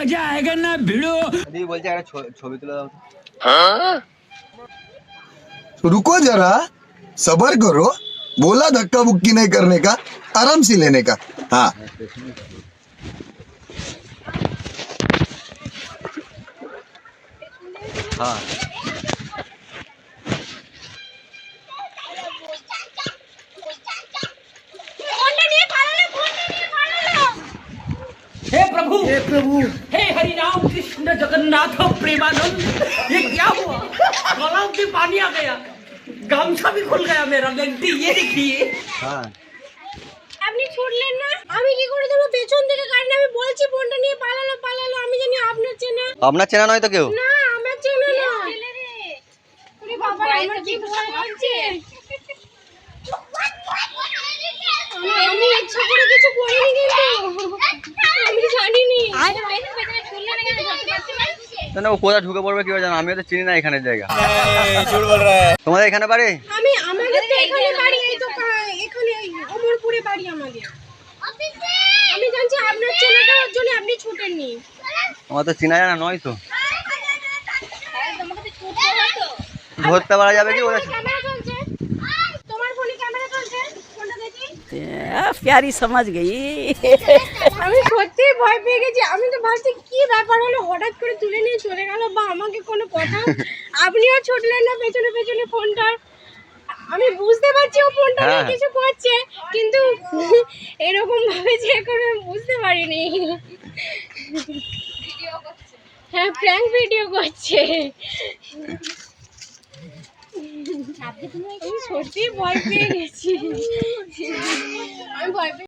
मजा आएगा ना भिड़ो দিদি বলছে একটা ছ- ছবি তুলে দাও তো। रुको जरा सबर करो बोला धक्का मुक्की नहीं करने का आराम से लेने का हाँ হ্যাঁ ফোনটা নিয়ে পালালো ফোনটা নিয়ে পালালো हे प्रभु हे प्रभु हे हरि राम कृष्ण जगन्नाथ प्रेमानंद ये क्या हुआ गलाव में पानी आ गया गामछा भी खुल गया मेरा लेंटी ये देखिए হ্যাঁ আপনি ছুটলেন না আমি কি করে দেবো পেছন থেকে গাড়ি আমি বলছি ফোনটা নিয়ে পালালো পালালো আমি জানি আপনার চেনা আপনার চেনা নয় তো কেউ না আমার চেনা না ওরে বাবা আমার কি ভয় লাগছে আমি- আমি ইচ্ছা করে কিছু করিনি কিন্তু আমি জানিনি না ও কোথায় ঢুকে পড়বে কেউ জানো আমিও তো চিনি না এখানের জায়গা। তোমাদের এখানে বাড়ি? আমি আমাদের তো এখানে বাড়ি এই তো এখানে অমরপুরে বাড়ি আমাদের। আমি জানছি আপনার চেনাটার জন্য আপনি ছুটেননি। আমার তো চিনা জানা নয় তো। ধরতে পারা যাবে কি ওদের প্যারি সমাজ গেই। আমি সত্যি ভয় পেয়ে গেছি। আমি তো ভাবছি কি ব্যাপার হলো? হঠাৎ করে তুলে নিয়ে চলে গেল বা আমাকে কোনো কথা? আপনিও ছুটলেন না পেছনে পেছনে ফোনটা। আমি বুঝতে পারছি ও ফোনটা হ্যাঁ। কিছু করছে কিন্তু এরকম ভাবে যে করে বুঝতে পারিনি। হ্যাঁ প্র্যাঙ্ক ভিডিও করছে। সত্যি ভয় পেয়ে গেছি। আমি ভয় পেয়ে